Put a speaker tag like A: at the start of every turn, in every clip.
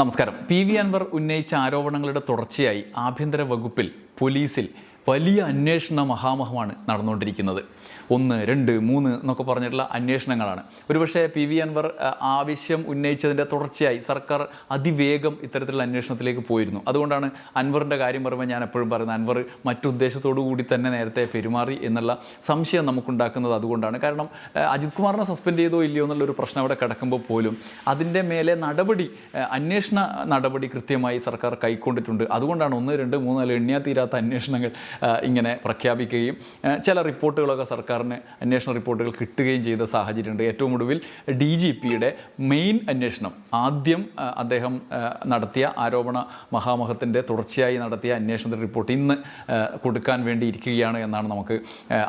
A: നമസ്കാരം. P V Anwar ഉന്നയിച്ച ആരോപണങ്ങളുടെ തുടർച്ചയായി ആഭ്യന്തര വകുപ്പിൽ പോലീസിൽ വലിയ അന്വേഷണ മഹാമഹമാണ് നടന്നുകൊണ്ടിരിക്കുന്നത്. ഒന്ന് രണ്ട് മൂന്ന് എന്നൊക്കെ പറഞ്ഞിട്ടുള്ള അന്വേഷണങ്ങളാണ്. ഒരുപക്ഷെ പി വി അൻവർ ആവശ്യം ഉന്നയിച്ചതിന്റെ തുടർച്ചയായി സർക്കാർ അതിവേഗം ഇത്തരത്തിലുള്ള അന്വേഷണത്തിലേക്ക് പോയിരുന്നു. അതുകൊണ്ടാണ് അൻവറിന്റെ കാര്യം പറയുമ്പോൾ ഞാൻ എപ്പോഴും പറയുന്നത് അൻവർ മറ്റുദ്ദേശത്തോടു കൂടി തന്നെ നേരത്തെ പെരുമാറി എന്നുള്ള സംശയം നമുക്കുണ്ടാക്കുന്നത് അതുകൊണ്ടാണ്. കാരണം അജിത് കുമാറിനെ സസ്പെൻഡ് ചെയ്തോ ഇല്ലയോ എന്നുള്ളൊരു പ്രശ്നം അവിടെ കിടക്കുമ്പോൾ പോലും അതിന്റെ മേലെ നടപടി അന്വേഷണ നടപടി കൃത്യമായി സർക്കാർ കൈക്കൊണ്ടിട്ടുണ്ട്. അതുകൊണ്ടാണ് ഒന്ന് രണ്ട് മൂന്ന് നാല് എണ്ണിയാ തീരാത്ത അന്വേഷണങ്ങൾ ഇങ്ങനെ പ്രഖ്യാപിക്കുകയും ചില റിപ്പോർട്ടുകളൊക്കെ സർക്കാരിന് അന്വേഷണ റിപ്പോർട്ടുകൾ കിട്ടുകയും ചെയ്ത സാഹചര്യമുണ്ട്. ഏറ്റവും ഒടുവിൽ ഡി ജി പിയുടെ മെയിൻ അന്വേഷണം ആദ്യം അദ്ദേഹം നടത്തിയ ആരോപണ മഹാമഹത്തിന്റെ തുടർച്ചയായി നടത്തിയ അന്വേഷണത്തിന്റെ റിപ്പോർട്ട് ഇന്ന് കൊടുക്കാൻ വേണ്ടി ഇരിക്കുകയാണ് എന്നാണ് നമുക്ക്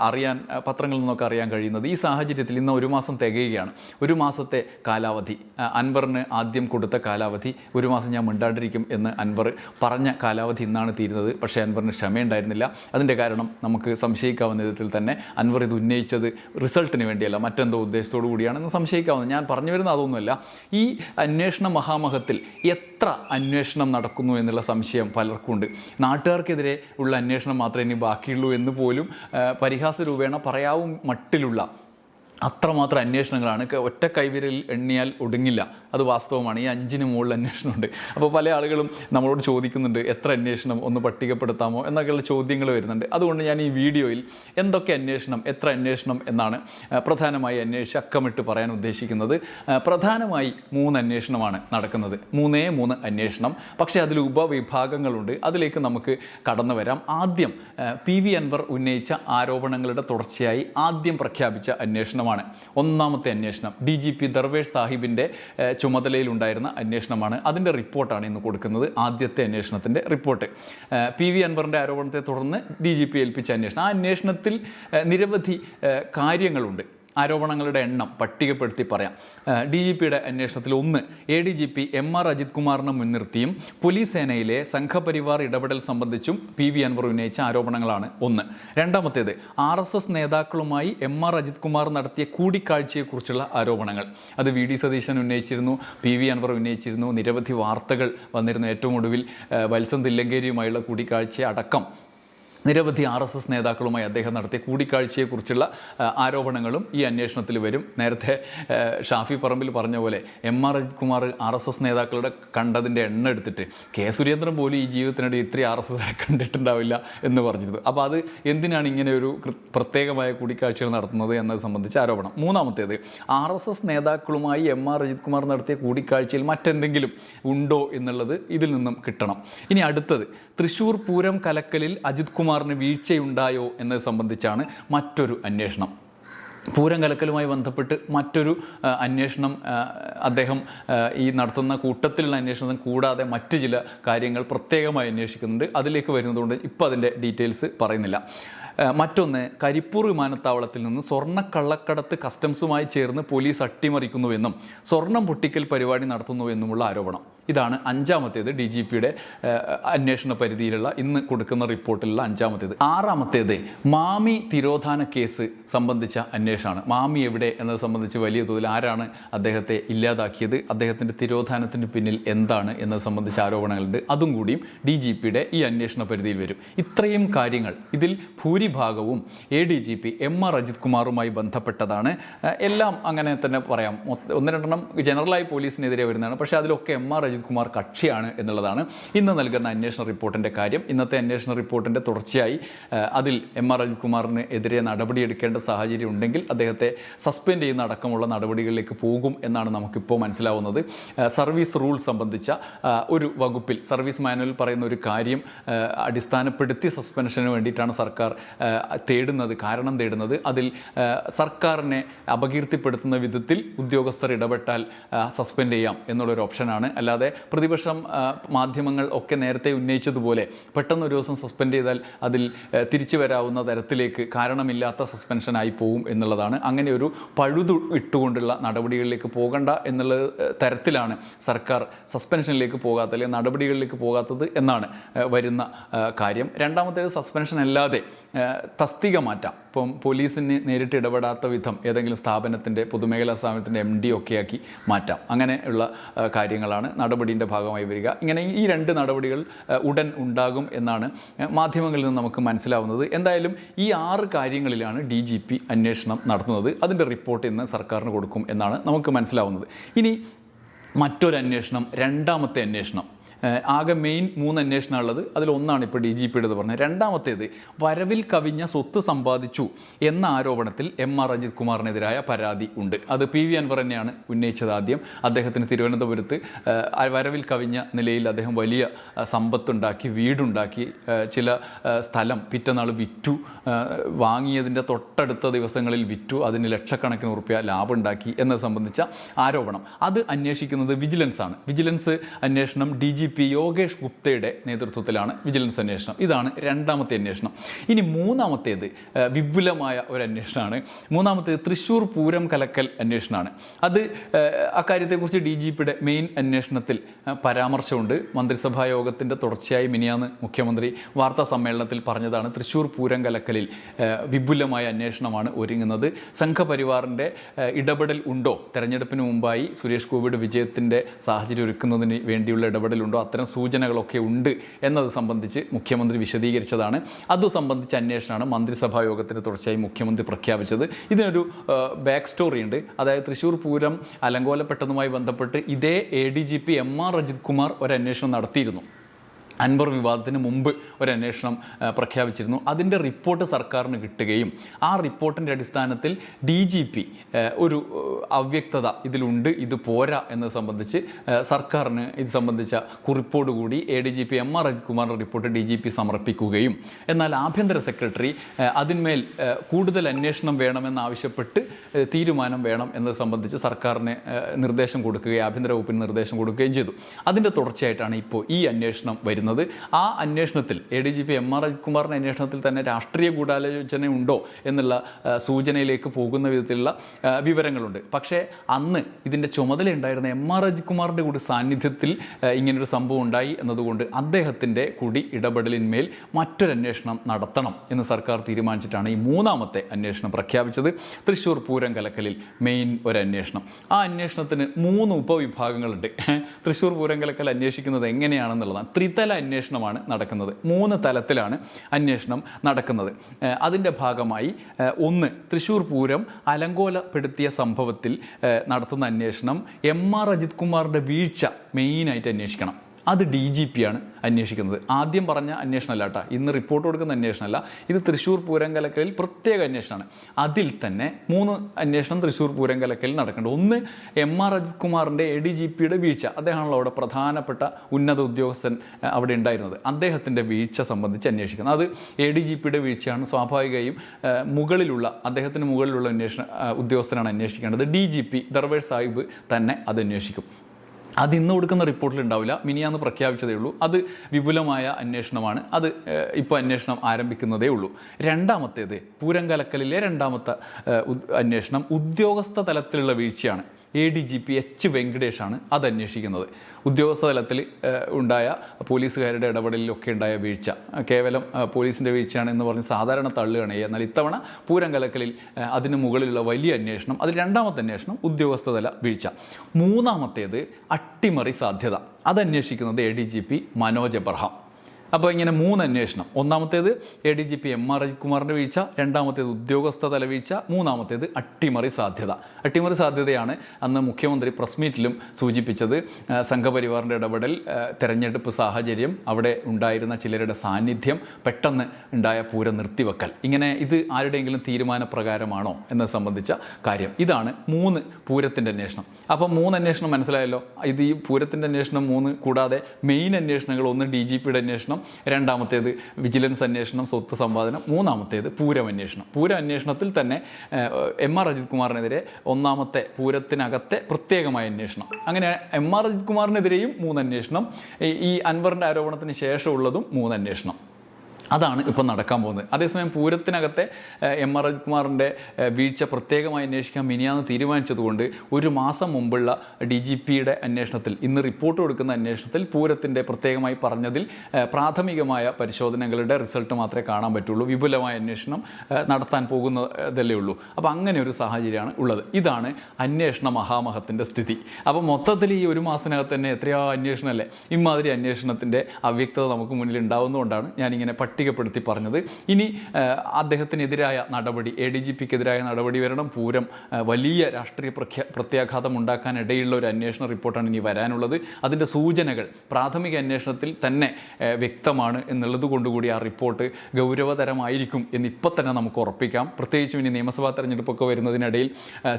A: അറിയാൻ പത്രങ്ങളിൽ നിന്നൊക്കെ അറിയാൻ കഴിയുന്നത്. ഈ സാഹചര്യത്തിൽ ഇന്ന് ഒരു മാസം തികയുകയാണ്. ഒരു മാസത്തെ കാലാവധി അൻവറിന് ആദ്യം കൊടുത്ത കാലാവധി ഒരു മാസം ഞാൻ മിണ്ടാണ്ടിരിക്കും എന്ന് അൻവർ പറഞ്ഞ കാലാവധി ഇന്നാണ് തീരുന്നത്. പക്ഷേ അൻവറിന് ക്ഷമയുണ്ടായിരുന്നില്ല. അതിന്റെ കാരണം നമുക്ക് സംശയിക്കാവുന്ന വിധത്തിൽ തന്നെ അൻവർ ഇത് ഉന്നയിച്ചത് റിസൾട്ടിന് വേണ്ടിയല്ല മറ്റെന്തോ ഉദ്ദേശത്തോടു കൂടിയാണെന്ന് സംശയിക്കാവുന്നത് ഞാൻ പറഞ്ഞു വരുന്ന അതൊന്നുമല്ല. ഈ അന്വേഷണ മഹാമഹത്തിൽ എത്ര അന്വേഷണം നടക്കുന്നു എന്നുള്ള സംശയം പലർക്കുണ്ട്. നാട്ടുകാർക്കെതിരെ ഉള്ള അന്വേഷണം മാത്രമേ ഇനി ബാക്കിയുള്ളൂ എന്ന് പോലും പരിഹാസ രൂപേണ പറയാവും മട്ടിലുള്ള അത്രമാത്രം അന്വേഷണങ്ങളാണ്. ഒറ്റ കൈവിരലിൽ എണ്ണിയാൽ ഒടുങ്ങില്ല. അത് വാസ്തവമാണ്. ഈ അഞ്ചിന് മുകളിൽ അന്വേഷണമുണ്ട്. അപ്പോൾ പല ആളുകളും നമ്മളോട് ചോദിക്കുന്നുണ്ട് എത്ര അന്വേഷണം? ഒന്ന് പട്ടികപ്പെടുത്താമോ? എന്നൊക്കെയുള്ള ചോദ്യങ്ങൾ വരുന്നുണ്ട്. അതുകൊണ്ട് ഞാൻ ഈ വീഡിയോയിൽ എന്തൊക്കെ അന്വേഷണം എത്ര അന്വേഷണം എന്നാണ് പ്രധാനമായി അന്വേഷിച്ച് അക്കമിട്ട് പറയാൻ ഉദ്ദേശിക്കുന്നത്. പ്രധാനമായി മൂന്ന് അന്വേഷണമാണ് നടക്കുന്നത്. മൂന്നേ മൂന്ന് അന്വേഷണം. പക്ഷേ അതിൽ ഉപവിഭാഗങ്ങളുണ്ട്. അതിലേക്ക് നമുക്ക് കടന്നു വരാം. ആദ്യം പി വി അൻവർ ഉന്നയിച്ച ആരോപണങ്ങളുടെ തുടർച്ചയായി ആദ്യം പ്രഖ്യാപിച്ച അന്വേഷണമാണ്. ഒന്നാമത്തെ അന്വേഷണം. ഡി ജി പി ദർവേഷ് സാഹിബിന്റെ ചുമതലയിലുണ്ടായിരുന്ന അന്വേഷണമാണ്. അതിന്റെ റിപ്പോർട്ടാണ് ഇന്ന് കൊടുക്കുന്നത്. ആദ്യത്തെ അന്വേഷണത്തിന്റെ റിപ്പോർട്ട്. പി വി അൻവറിന്റെ ആരോപണത്തെ തുടർന്ന് ഡി ജി പി ഏൽപ്പിച്ച അന്വേഷണം. ആ അന്വേഷണത്തിൽ നിരവധി കാര്യങ്ങളുണ്ട്. ആരോപണങ്ങളുടെ എണ്ണം പട്ടികപ്പെടുത്തി പറയാം. ഡി ജി പിയുടെ അന്വേഷണത്തിൽ ഒന്ന് A D G P M R Ajith കുമാറിനെ മുൻനിർത്തിയും പോലീസ് സേനയിലെ സംഘപരിവാർ ഇടപെടൽ സംബന്ധിച്ചും പി വി അൻവർ ഉന്നയിച്ച ആരോപണങ്ങളാണ് ഒന്ന്. രണ്ടാമത്തേത് ആർ എസ് എസ് നേതാക്കളുമായി എം ആർ അജിത് കുമാർ നടത്തിയ കൂടിക്കാഴ്ചയെക്കുറിച്ചുള്ള ആരോപണങ്ങൾ. അത് വി ഡി സതീശൻ ഉന്നയിച്ചിരുന്നു പി വി അൻവർ ഉന്നയിച്ചിരുന്നു. നിരവധി വാർത്തകൾ വന്നിരുന്നു. ഏറ്റവും ഒടുവിൽ വത്സന്ത് ഇല്ലങ്കേരിയുമായുള്ള കൂടിക്കാഴ്ച അടക്കം നിരവധി ആർ എസ് എസ് നേതാക്കളുമായി അദ്ദേഹം നടത്തിയ കൂടിക്കാഴ്ചയെക്കുറിച്ചുള്ള ആരോപണങ്ങളും ഈ അന്വേഷണത്തിൽ വരും. നേരത്തെ ഷാഫി പറമ്പിൽ പറഞ്ഞ പോലെ M R Kumar R S S നേതാക്കളുടെ കണ്ടതിന്റെ എണ്ണ എടുത്തിട്ട് കെ സുരേന്ദ്രൻ പോലും ഈ ജീവിതത്തിനിടെ ഇത്രയും ആർ എസ് എസ് കണ്ടിട്ടുണ്ടാവില്ല എന്ന് പറഞ്ഞിരുന്നു. അപ്പോൾ അത് എന്തിനാണ് ഇങ്ങനെ ഒരു പ്രത്യേകമായ കൂടിക്കാഴ്ചകൾ നടത്തുന്നത് എന്നത് സംബന്ധിച്ച് ആരോപണം. മൂന്നാമത്തേത് ആർ എസ് എസ് നേതാക്കളുമായി എം ആർ അജിത് കുമാർ നടത്തിയ കൂടിക്കാഴ്ചയിൽ മറ്റെന്തെങ്കിലും ഉണ്ടോ എന്നുള്ളത് ഇതിൽ നിന്നും കിട്ടണം. ഇനി അടുത്തത് തൃശ്ശൂർ പൂരം കലക്കലിൽ അജിത് കുമാറിന് വീഴ്ചയുണ്ടായോ എന്നത് സംബന്ധിച്ചാണ് മറ്റൊരു അന്വേഷണം. പൂരം കലക്കലുമായി ബന്ധപ്പെട്ട് മറ്റൊരു അന്വേഷണം അദ്ദേഹം ഈ നടത്തുന്ന കൂട്ടത്തിലുള്ള അന്വേഷണം കൂടാതെ മറ്റ് ചില കാര്യങ്ങൾ പ്രത്യേകമായി അന്വേഷിക്കുന്നുണ്ട്. അതിലേക്ക് വരുന്നതുകൊണ്ട് ഇപ്പോൾ അതിന്റെ ഡീറ്റെയിൽസ് പറയുന്നില്ല. മറ്റൊന്ന് കരിപ്പൂർ വിമാനത്താവളത്തിൽ നിന്ന് സ്വർണ കള്ളക്കടത്ത് കസ്റ്റംസുമായി ചേർന്ന് പോലീസ് അട്ടിമറിക്കുന്നുവെന്നും സ്വർണം പൊട്ടിക്കൽ പരിപാടി നടത്തുന്നുവെന്നുമുള്ള ആരോപണം. ഇതാണ് അഞ്ചാമത്തേത് ഡി ജി പിയുടെ അന്വേഷണ പരിധിയിലുള്ള ഇന്ന് കൊടുക്കുന്ന റിപ്പോർട്ടിലുള്ള അഞ്ചാമത്തേത്. ആറാമത്തേത് മാമി തിരോധാന കേസ് സംബന്ധിച്ച അന്വേഷണമാണ്. മാമി എവിടെ എന്നത് സംബന്ധിച്ച് വലിയ തോതിൽ ആരാണ് അദ്ദേഹത്തെ ഇല്ലാതാക്കിയത് അദ്ദേഹത്തിന്റെ തിരോധാനത്തിന് പിന്നിൽ എന്താണ് എന്നത് സംബന്ധിച്ച ആരോപണങ്ങളുണ്ട്. അതും കൂടിയും ഡി ജി പിയുടെ ഈ അന്വേഷണ പരിധിയിൽ വരും. ഇത്രയും കാര്യങ്ങൾ ഇതിൽ ഭൂരിഭാഗവും A D G P M R Ajith കുമാറുമായി ബന്ധപ്പെട്ടതാണ്. എല്ലാം അങ്ങനെ തന്നെ പറയാം. ഒന്ന് രണ്ടെണ്ണം ജനറലായി പോലീസിനെതിരെ വരുന്നതാണ്. പക്ഷേ അതിലൊക്കെ എം ആർ അജിത് കുമാർ കക്ഷിയാണ് എന്നുള്ളതാണ്. ഇന്ന് നൽകുന്ന അന്വേഷണ റിപ്പോർട്ടിന്റെ കാര്യം. ഇന്നത്തെ അന്വേഷണ റിപ്പോർട്ടിന്റെ തുടർച്ചയായി അതിൽ എം ആർ കുമാറിന് എതിരെ നടപടിയെടുക്കേണ്ട സാഹചര്യം ഉണ്ടെങ്കിൽ അദ്ദേഹത്തെ സസ്പെൻഡ് ചെയ്യുന്ന അടക്കമുള്ള നടപടികളിലേക്ക് പോകും എന്നാണ് നമുക്കിപ്പോൾ മനസ്സിലാവുന്നത്. സർവീസ് റൂൾ സംബന്ധിച്ച ഒരു വകുപ്പിൽ സർവീസ് മാനുവൽ പറയുന്ന ഒരു കാര്യം അടിസ്ഥാനപ്പെടുത്തി സസ്പെൻഷന് വേണ്ടിയിട്ടാണ് സർക്കാർ തേടുന്നത് കാരണം തേടുന്നത്. അതിൽ സർക്കാരിനെ അപകീർത്തിപ്പെടുത്തുന്ന വിധത്തിൽ ഉദ്യോഗസ്ഥർ ഇടപെട്ടാൽ സസ്പെൻഡ് ചെയ്യാം എന്നുള്ളൊരു ഓപ്ഷനാണ്. അല്ലാതെ പ്രതിപക്ഷം മാധ്യമങ്ങൾ ഒക്കെ നേരത്തെ ഉന്നയിച്ചതുപോലെ പെട്ടെന്ന് ഒരു ദിവസം സസ്പെൻഡ് ചെയ്താൽ അതിൽ തിരിച്ചു വരാവുന്ന തരത്തിലേക്ക് കാരണമില്ലാത്ത സസ്പെൻഷനായി പോവും എന്നുള്ളതാണ്. അങ്ങനെ ഒരു പഴുതു ഇട്ടുകൊണ്ടുള്ള നടപടികളിലേക്ക് പോകണ്ട എന്നുള്ള തരത്തിലാണ് സർക്കാർ സസ്പെൻഷനിലേക്ക് പോകാത്ത അല്ലെങ്കിൽ നടപടികളിലേക്ക് പോകാത്തത് എന്നാണ് വരുന്ന കാര്യം. രണ്ടാമത്തേത് സസ്പെൻഷൻ അല്ലാതെ തസ്തിക മാറ്റാം. ഇപ്പം പോലീസിന് നേരിട്ട് ഇടപെടാത്ത വിധം ഏതെങ്കിലും സ്ഥാപനത്തിന്റെ പൊതുമേഖലാ സ്ഥാപനത്തിന്റെ എം ഡി ഒക്കെ ആക്കി മാറ്റാം. അങ്ങനെയുള്ള കാര്യങ്ങളാണ് നടപടിന്റെ ഭാഗമായി വരിക. ഇങ്ങനെ ഈ രണ്ട് നടപടികൾ ഉടൻ ഉണ്ടാകും എന്നാണ് മാധ്യമങ്ങളിൽ നിന്ന് നമുക്ക് മനസ്സിലാവുന്നത്. എന്തായാലും ഈ ആറ് കാര്യങ്ങളിലാണ് ഡി ജി പി അന്വേഷണം നടത്തുന്നത്. അതിന്റെ റിപ്പോർട്ട് ഇന്ന് സർക്കാരിന് കൊടുക്കും എന്നാണ് നമുക്ക് മനസ്സിലാവുന്നത്. ഇനി മറ്റൊരു അന്വേഷണം രണ്ടാമത്തെ അന്വേഷണം. ആകെ മെയിൻ മൂന്ന് അന്വേഷണം ഉള്ളത്. അതിലൊന്നാണ് ഇപ്പോൾ ഡി ജി പിയുടെ പറഞ്ഞത്. രണ്ടാമത്തേത് വരവിൽ കവിഞ്ഞ സ്വത്ത് സമ്പാദിച്ചു എന്ന ആരോപണത്തിൽ എം ആർ അജിത് കുമാറിനെതിരായ പരാതി ഉണ്ട്. അത് പി വി അൻവർ തന്നെയാണ് ഉന്നയിച്ചത് ആദ്യം. അദ്ദേഹത്തിന് തിരുവനന്തപുരത്ത് വരവിൽ കവിഞ്ഞ നിലയിൽ അദ്ദേഹം വലിയ സമ്പത്തുണ്ടാക്കി വീടുണ്ടാക്കി ചില സ്ഥലം പിറ്റന്നാൾ വിറ്റു. വാങ്ങിയതിന്റെ തൊട്ടടുത്ത ദിവസങ്ങളിൽ വിറ്റു. അതിന് ലക്ഷക്കണക്കിന് ഉറുപ്പ്യ ലാഭമുണ്ടാക്കി എന്നത് സംബന്ധിച്ച ആരോപണം. അത് അന്വേഷിക്കുന്നത് വിജിലൻസ് ആണ് വിജിലൻസ് അന്വേഷണം ഡി ജി പി യോഗേഷ് ഗുപ്തയുടെ നേതൃത്വത്തിലാണ് വിജിലൻസ് അന്വേഷണം. ഇതാണ് രണ്ടാമത്തെ അന്വേഷണം. ഇനി മൂന്നാമത്തേത് വിപുലമായ ഒരു അന്വേഷണമാണ്. മൂന്നാമത്തേത് തൃശ്ശൂർ പൂരം കലക്കൽ അന്വേഷണമാണ്. അത് അക്കാര്യത്തെക്കുറിച്ച് ഡി ജി പിയുടെ മെയിൻ അന്വേഷണത്തിൽ പരാമർശമുണ്ട്. മന്ത്രിസഭാ യോഗത്തിന്റെ തുടർച്ചയായി മിനിയാന്ന് മുഖ്യമന്ത്രി വാർത്താ സമ്മേളനത്തിൽ പറഞ്ഞതാണ് തൃശ്ശൂർ പൂരം കലക്കലിൽ വിപുലമായ അന്വേഷണമാണ് ഒരുങ്ങുന്നത്. സംഘപരിവാറിന്റെ ഇടപെടൽ ഉണ്ടോ? തെരഞ്ഞെടുപ്പിന് മുമ്പായി സുരേഷ് ഗോപിയുടെ വിജയത്തിന്റെ സാഹചര്യം ഒരുക്കുന്നതിന് വേണ്ടിയുള്ള ഇടപെടലുണ്ടോ അത്തരം സൂചനകളൊക്കെ ഉണ്ട് എന്നത് സംബന്ധിച്ച് മുഖ്യമന്ത്രി വിശദീകരിച്ചതാണ്. അത് സംബന്ധിച്ച അന്വേഷണമാണ് മന്ത്രിസഭാ യോഗത്തിന് തുടർച്ചയായി മുഖ്യമന്ത്രി പ്രഖ്യാപിച്ചത്. ഇതിനൊരു ബാക്ക് സ്റ്റോറി ഉണ്ട്. അതായത് തൃശ്ശൂർ പൂരം അലങ്കോലപ്പെട്ടതുമായി ബന്ധപ്പെട്ട് ഇതേ A D G P M R Ajith Kumar ഒരു അന്വേഷണം നടത്തിയിരുന്നു. അൻവർ വിവാദത്തിന് മുമ്പ് ഒരു അന്വേഷണം പ്രഖ്യാപിച്ചിരുന്നു. അതിന്റെ റിപ്പോർട്ട് സർക്കാരിന് കിട്ടുകയും ആ റിപ്പോർട്ടിന്റെ അടിസ്ഥാനത്തിൽ ഡി ജി പി ഒരു അവ്യക്തത ഇതിലുണ്ട് ഇത് പോരാ എന്നത് സംബന്ധിച്ച് സർക്കാരിന് ഇത് സംബന്ധിച്ച കുറിപ്പോട് കൂടി A D G P M R അജിത്കുമാറിന്റെ report D G P സമർപ്പിക്കുകയും. എന്നാൽ ആഭ്യന്തര സെക്രട്ടറി അതിന്മേൽ കൂടുതൽ അന്വേഷണം വേണമെന്നാവശ്യപ്പെട്ട് തീരുമാനം വേണം എന്നത് സംബന്ധിച്ച് സർക്കാരിന് നിർദ്ദേശം കൊടുക്കുകയും ആഭ്യന്തര വകുപ്പിന് നിർദ്ദേശം കൊടുക്കുകയും ചെയ്തു. അതിന്റെ തുടർച്ചയായിട്ടാണ് ഇപ്പോൾ ഈ അന്വേഷണം വരുന്നത്. ആ അന്വേഷണത്തിൽ A D G P M R അജിത്കുമാറിന്റെ അന്വേഷണത്തിൽ തന്നെ രാഷ്ട്രീയ ഗൂഢാലോചന ഉണ്ടോ എന്നുള്ള സൂചനയിലേക്ക് പോകുന്ന വിധത്തിലുള്ള വിവരങ്ങളുണ്ട്. പക്ഷേ അന്ന് ഇതിന്റെ ചുമതലയുണ്ടായിരുന്ന എം ആർ അജിത്കുമാറിന്റെ കൂടി സാന്നിധ്യത്തിൽ ഇങ്ങനൊരു സംഭവം ഉണ്ടായി എന്നതുകൊണ്ട് അദ്ദേഹത്തിന്റെ കൂടി ഇടപെടലിന്മേൽ മറ്റൊരു അന്വേഷണം നടത്തണം എന്ന് സർക്കാർ തീരുമാനിച്ചിട്ടാണ് ഈ മൂന്നാമത്തെ അന്വേഷണം പ്രഖ്യാപിച്ചത്. തൃശ്ശൂർ പൂരം കലക്കലിൽ മെയിൻ ഒരു അന്വേഷണം. ആ അന്വേഷണത്തിന് മൂന്ന് ഉപവിഭാഗങ്ങളുണ്ട്. തൃശ്ശൂർ പൂരം കലക്കൽ അന്വേഷിക്കുന്നത് എങ്ങനെയാണെന്നുള്ളതാണ്. ത്രിതല അന്വേഷണമാണ് നടക്കുന്നത്. മൂന്ന് തലത്തിലാണ് അന്വേഷണം നടക്കുന്നത്. അതിന്റെ ഭാഗമായി ഒന്ന് തൃശ്ശൂർ പൂരം അലങ്കോലപ്പെടുത്തിയ സംഭവത്തിൽ നടത്തുന്ന അന്വേഷണം എം ആർ അജിത് കുമാറിന്റെ വീഴ്ച മെയിനായിട്ട് അന്വേഷിക്കണം. അത് ഡി ജി പി ആണ് അന്വേഷിക്കുന്നത്. ആദ്യം പറഞ്ഞ അന്വേഷണമല്ല കേട്ടോ ഇന്ന് റിപ്പോർട്ട് കൊടുക്കുന്ന അന്വേഷണമല്ല. ഇത് തൃശ്ശൂർ പൂരം കലക്കലിൽ പ്രത്യേക അന്വേഷണമാണ്. അതിൽ തന്നെ മൂന്ന് അന്വേഷണം തൃശ്ശൂർ പൂരം കലക്കലിൽ നടക്കേണ്ടത് ഒന്ന് എം ആർ അജിത് കുമാറിന്റെ എ ഡി ജി പിയുടെ വീഴ്ച. അദ്ദേഹമാണല്ലോ അവിടെ പ്രധാനപ്പെട്ട ഉന്നത ഉദ്യോഗസ്ഥൻ അവിടെ ഉണ്ടായിരുന്നത്. അദ്ദേഹത്തിന്റെ വീഴ്ച സംബന്ധിച്ച് അന്വേഷിക്കുന്നത് അത് എ ഡി ജി പിയുടെ വീഴ്ചയാണ്. സ്വാഭാവികമായും മുകളിലുള്ള അദ്ദേഹത്തിന് മുകളിലുള്ള അന്വേഷണ ഉദ്യോഗസ്ഥനാണ് അന്വേഷിക്കേണ്ടത്. D G P Darvesh Sahib തന്നെ അത് അന്വേഷിക്കും. അത് ഇന്ന് കൊടുക്കുന്ന റിപ്പോർട്ടിൽ ഉണ്ടാവില്ല. മിനിയാന്ന് പ്രഖ്യാപിച്ചതേ ഉള്ളൂ. അത് വിപുലമായ അന്വേഷണമാണ്. അത് ഇപ്പോൾ അന്വേഷണം ആരംഭിക്കുന്നതേ ഉള്ളൂ. രണ്ടാമത്തേത് പൂരം കലക്കലിലെ രണ്ടാമത്തെ അന്വേഷണം ഉദ്യോഗസ്ഥ തലത്തിലുള്ള വീഴ്ചയാണ്. A D G P H വെങ്കടേഷാണ് അത് അന്വേഷിക്കുന്നത് ഉദ്യോഗസ്ഥ തലത്തിൽ ഉണ്ടായ പോലീസുകാരുടെ ഇടപെടലിലൊക്കെ ഉണ്ടായ വീഴ്ച. കേവലം പോലീസിന്റെ വീഴ്ചയാണ് എന്ന് പറഞ്ഞ് സാധാരണ തള്ളുകയാണ് എന്നാൽ ഇത്തവണ പൂരം കലക്കലിൽ അതിന് മുകളിലുള്ള വലിയ അന്വേഷണം അതിൽ രണ്ടാമത്തെ അന്വേഷണം ഉദ്യോഗസ്ഥതല വീഴ്ച. മൂന്നാമത്തേത് അട്ടിമറി സാധ്യത. അത് അന്വേഷിക്കുന്നത് A D G P Manoj Abraham അപ്പോൾ ഇങ്ങനെ മൂന്ന് അന്വേഷണം. ഒന്നാമത്തേത് A D G P M R അജിത്കുമാറിന്റെ വീഴ്ച. രണ്ടാമത്തേത് ഉദ്യോഗസ്ഥ തല വീഴ്ച മൂന്നാമത്തേത് അട്ടിമറി സാധ്യത. അട്ടിമറി സാധ്യതയാണ് അന്ന് മുഖ്യമന്ത്രി പ്രസ് മീറ്റിലും സൂചിപ്പിച്ചത്. സംഘപരിവാറിന്റെ ഇടപെടൽ തെരഞ്ഞെടുപ്പ് സാഹചര്യം അവിടെ ഉണ്ടായിരുന്ന ചിലരുടെ സാന്നിധ്യം പെട്ടെന്ന് ഉണ്ടായ പൂരം നിർത്തിവെക്കൽ. ഇങ്ങനെ ഇത് ആരുടെയെങ്കിലും തീരുമാനപ്രകാരമാണോ എന്നത് സംബന്ധിച്ച കാര്യം. ഇതാണ് മൂന്ന് പൂരത്തിന്റെ അന്വേഷണം. അപ്പോൾ മൂന്ന് അന്വേഷണം മനസ്സിലായല്ലോ? ഇത് ഈ പൂരത്തിന്റെ അന്വേഷണം മൂന്ന് കൂടാതെ മെയിൻ അന്വേഷണങ്ങൾ ഒന്ന് ഡി ജി പിയുടെ അന്വേഷണം രണ്ടാമത്തേത് വിജിലൻസ് അന്വേഷണം സ്വത്ത് സമ്പാദനം മൂന്നാമത്തേത് പൂരം അന്വേഷണം അന്വേഷണത്തിൽ തന്നെ എം ആർ അജിത് കുമാറിനെതിരെ ഒന്നാമത്തെ പൂരത്തിനകത്തെ പ്രത്യേകമായ അന്വേഷണം. അങ്ങനെ എം ആർ അജിത് കുമാറിനെതിരെയും മൂന്ന് അന്വേഷണം ഈ അൻവറിന്റെ ആരോപണത്തിന് ശേഷമുള്ളതും മൂന്ന് അന്വേഷണം അതാണ് ഇപ്പം നടക്കാൻ പോകുന്നത്. അതേസമയം പൂരത്തിനകത്തെ എം ആർ അജിത്കുമാറിന്റെ വീഴ്ച പ്രത്യേകമായി അന്വേഷിക്കാൻ മിനിയാന്ന് തീരുമാനിച്ചതുകൊണ്ട് ഒരു മാസം മുമ്പുള്ള ഡി ജി പിയുടെ അന്വേഷണത്തിൽ ഇന്ന് റിപ്പോർട്ട് കൊടുക്കുന്ന അന്വേഷണത്തിൽ പൂരത്തിന്റെ പ്രത്യേകമായി പറഞ്ഞതിൽ പ്രാഥമികമായ പരിശോധനകളുടെ റിസൾട്ട് മാത്രമേ കാണാൻ പറ്റുള്ളൂ. വിപുലമായ അന്വേഷണം നടത്താൻ പോകുന്നതല്ലേ ഉള്ളൂ. അപ്പോൾ അങ്ങനെ ഒരു സാഹചര്യമാണ് ഉള്ളത്. ഇതാണ് അന്വേഷണ മഹാമഹത്തിന്റെ സ്ഥിതി. അപ്പോൾ മൊത്തത്തിൽ ഈ ഒരു മാസത്തിനകത്ത് തന്നെ എത്രയോ അന്വേഷണമല്ലേ? ഇമാതിരി അന്വേഷണത്തിന്റെ അവ്യക്തത നമുക്ക് മുന്നിൽ ഉണ്ടാവുന്നതുകൊണ്ടാണ് ഞാനിങ്ങനെ പട്ടികപ്പെടുത്തി പറഞ്ഞത്. ഇനി അദ്ദേഹത്തിനെതിരായ നടപടി എ ഡി ജി പിക്കെതിരായ നടപടി വരണം പൂരം വലിയ രാഷ്ട്രീയ പ്രഖ്യാ പ്രത്യാഘാതം ഉണ്ടാക്കാൻ ഇടയുള്ള ഒരു അന്വേഷണ റിപ്പോർട്ടാണ് ഇനി വരാനുള്ളത്. അതിന്റെ സൂചനകൾ പ്രാഥമിക അന്വേഷണത്തിൽ തന്നെ വ്യക്തമാണ് എന്നുള്ളത് കൊണ്ടുകൂടി ആ റിപ്പോർട്ട് ഗൗരവതരമായിരിക്കും എന്ന് ഇപ്പം തന്നെ നമുക്ക് ഉറപ്പിക്കാം. പ്രത്യേകിച്ചും ഇനി നിയമസഭാ തെരഞ്ഞെടുപ്പൊക്കെ വരുന്നതിനിടയിൽ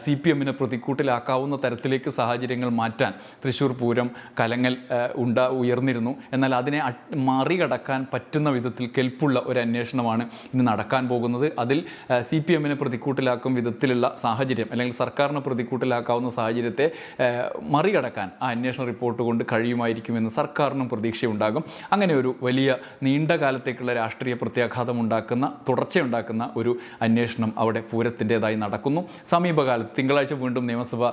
A: സി പി എമ്മിനെ പ്രതിക്കൂട്ടിലാക്കാവുന്ന തരത്തിലേക്ക് സാഹചര്യങ്ങൾ മാറ്റാൻ തൃശ്ശൂർ പൂരം കലങ്ങൽ ഉണ്ടാ ഉയർന്നിരുന്നു. എന്നാൽ അതിനെ മറികടക്കാൻ പറ്റുന്ന വിധത്തിൽ കെൽപ്പുള്ള ഒരു അന്വേഷണമാണ് ഇന്ന് നടക്കാൻ പോകുന്നത്. അതിൽ സി പി എമ്മിനെ പ്രതിക്കൂട്ടിലാക്കും വിധത്തിലുള്ള സാഹചര്യം അല്ലെങ്കിൽ സർക്കാരിനെ പ്രതിക്കൂട്ടിലാക്കാവുന്ന സാഹചര്യത്തെ മറികടക്കാൻ ആ അന്വേഷണ റിപ്പോർട്ട് കൊണ്ട് കഴിയുമായിരിക്കുമെന്ന് സർക്കാരിനും പ്രതീക്ഷയുണ്ടാകും. അങ്ങനെ ഒരു വലിയ നീണ്ട കാലത്തേക്കുള്ള രാഷ്ട്രീയ പ്രത്യാഘാതം ഉണ്ടാക്കുന്ന തുടർച്ചയുണ്ടാക്കുന്ന ഒരു അന്വേഷണം അവിടെ പൂരത്തിന്റെതായി നടക്കുന്നു. സമീപകാലത്ത് തിങ്കളാഴ്ച വീണ്ടും നിയമസഭ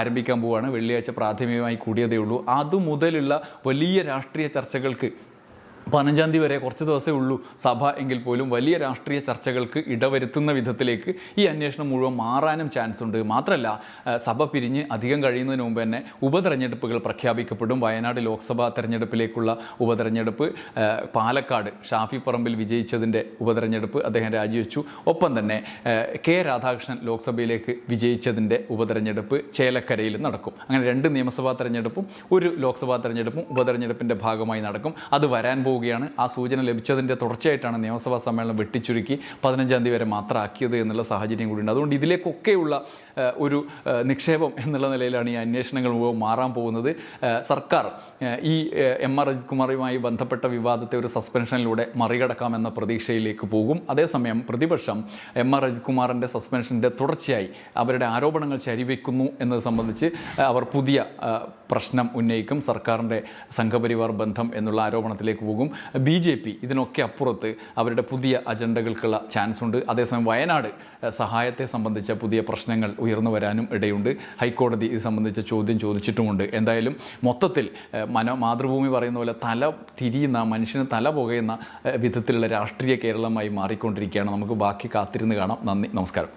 A: ആരംഭിക്കാൻ പോവുകയാണ്. വെള്ളിയാഴ്ച പ്രാഥമികമായി കൂടിയതേ ഉള്ളൂ. അതുമുതലുള്ള വലിയ രാഷ്ട്രീയ ചർച്ചകൾക്ക് പതിനഞ്ചാം തീയതി വരെ കുറച്ച് ദിവസമേ ഉള്ളൂ സഭ എങ്കിൽ പോലും വലിയ രാഷ്ട്രീയ ചർച്ചകൾക്ക് ഇടവരുത്തുന്ന വിധത്തിലേക്ക് ഈ അന്വേഷണം മുഴുവൻ മാറാനും ചാൻസ് ഉണ്ട്. മാത്രമല്ല സഭ പിരിഞ്ഞ് അധികം കഴിയുന്നതിന് മുമ്പ് തന്നെ ഉപതെരഞ്ഞെടുപ്പുകൾ പ്രഖ്യാപിക്കപ്പെടും. വയനാട് ലോക്സഭാ തെരഞ്ഞെടുപ്പിലേക്കുള്ള ഉപതെരഞ്ഞെടുപ്പ് പാലക്കാട് ഷാഫി പറമ്പിൽ വിജയിച്ചതിന്റെ ഉപതെരഞ്ഞെടുപ്പ് അദ്ദേഹം രാജിവെച്ചു. ഒപ്പം തന്നെ കെ രാധാകൃഷ്ണൻ ലോക്സഭയിലേക്ക് വിജയിച്ചതിന്റെ ഉപതെരഞ്ഞെടുപ്പ് ചേലക്കരയിൽ നടക്കും. അങ്ങനെ രണ്ട് നിയമസഭാ തെരഞ്ഞെടുപ്പും ഒരു ലോക്സഭാ തെരഞ്ഞെടുപ്പും ഉപതെരഞ്ഞെടുപ്പിന്റെ ഭാഗമായി നടക്കും. അത് വരാൻ പോവുകയാണ്. ആ സൂചന ലഭിച്ചതിന്റെ തുടർച്ചയായിട്ടാണ് നിയമസഭാ സമ്മേളനം വെട്ടിച്ചുരുക്കി പതിനഞ്ചാം തീയതി വരെ മാത്രമാക്കിയത് എന്നുള്ള സാഹചര്യം കൂടിയുണ്ട്. അതുകൊണ്ട് ഇതിലേക്കൊക്കെയുള്ള ഒരു നിക്ഷേപം എന്നുള്ള നിലയിലാണ് ഈ അന്വേഷണങ്ങൾ മാറാൻ പോകുന്നത്. സർക്കാർ ഈ എം ആർ അജിത് കുമാറുമായി ബന്ധപ്പെട്ട വിവാദത്തെ ഒരു സസ്പെൻഷനിലൂടെ മറികടക്കാമെന്ന പ്രതീക്ഷയിലേക്ക് പോകും. അതേസമയം പ്രതിപക്ഷം എം ആർ അജിത് കുമാറിന്റെ സസ്പെൻഷന്റെ തുടർച്ചയായി അവരുടെ ആരോപണങ്ങൾ ശരിവെക്കുന്നു എന്നത് സംബന്ധിച്ച് അവർ പുതിയ പ്രശ്നം ഉന്നയിക്കും. സർക്കാരിന്റെ സംഘപരിവാർ ബന്ധം എന്നുള്ള ആരോപണത്തിലേക്ക് പോകും. ബി ജെ പി ഇതിനൊക്കെ അപ്പുറത്ത് അവരുടെ പുതിയ അജണ്ടകൾക്കുള്ള ചാൻസ് ഉണ്ട്. അതേസമയം വയനാട് സഹായത്തെ സംബന്ധിച്ച പുതിയ പ്രശ്നങ്ങൾ ഉയർന്നു വരാനും ഇടയുണ്ട്. ഹൈക്കോടതി ഇത് സംബന്ധിച്ച ചോദ്യം ചോദിച്ചിട്ടുമുണ്ട്. എന്തായാലും മൊത്തത്തിൽ മന മാതൃഭൂമി പറയുന്ന പോലെ തല തിരിയുന്ന മനുഷ്യന് തല പുകയുന്ന വിധത്തിലുള്ള രാഷ്ട്രീയ കേരളമായി മാറിക്കൊണ്ടിരിക്കുകയാണ്. നമുക്ക് ബാക്കി കാത്തിരുന്ന് കാണാം. നന്ദി. നമസ്കാരം.